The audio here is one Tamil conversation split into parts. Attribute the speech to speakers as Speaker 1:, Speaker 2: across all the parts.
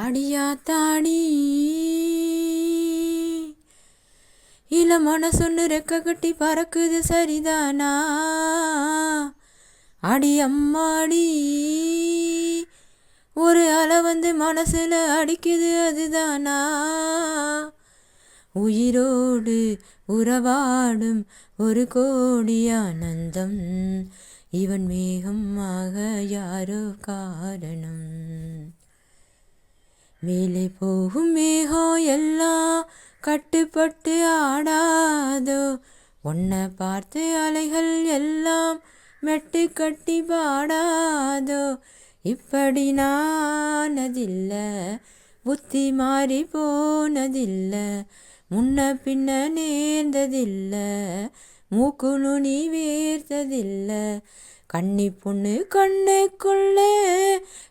Speaker 1: அடியாத்தாடி இள மனசொன்னு ரெக்க கட்டி பறக்குது சரிதானா? அடி அம்மாடி. ஒரு அலை வந்து மனசில் அடிக்குது அதுதானா? உயிரோடு உறவாடும் ஒரு கோடி ஆனந்தம். இவன் மேகமாக யாரோ காரணம். மேலே போகும் மேகம் எல்லாம் கட்டுப்பட்டு ஆடாதோ. உன்னை பார்த்து அலைகள் எல்லாம் மெட்டு கட்டி பாடாதோ. இப்படி நானதில்லை புத்தி மாறி போனதில்லை முன்ன பின்ன நேர்ந்ததில்லை மூக்கு நுனி வேர்த்ததில்ல. கன்னி பொண்ணு கண்ணுக்குள்ளே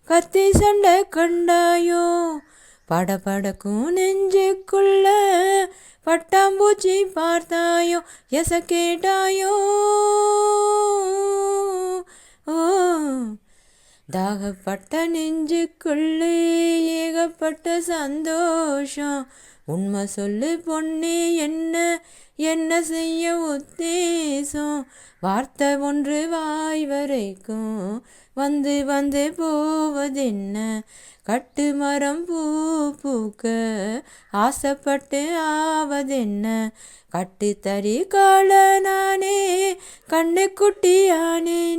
Speaker 1: கத்தி சண்டை கண்டாயோ? படபடக்கும் நெஞ்சுக்குள்ள பட்டாம்பூச்சி பார்த்தாயோ? எச கேட்டாயோ? தாகப்பட்ட நெஞ்சுக்குள்ளே ஏகப்பட்ட சந்தோஷம். உண்மை சொல்லு பொண்ணே என்ன என்ன செய்ய உத்தேசம்? வார்த்தை ஒன்று வாய் வரைக்கும் வந்து வந்து போவதென்ன? கட்டு மரம் பூ பூக்க ஆசைப்பட்டு ஆவதென்ன? கட்டு தறி கால நானே கண்ணு நீ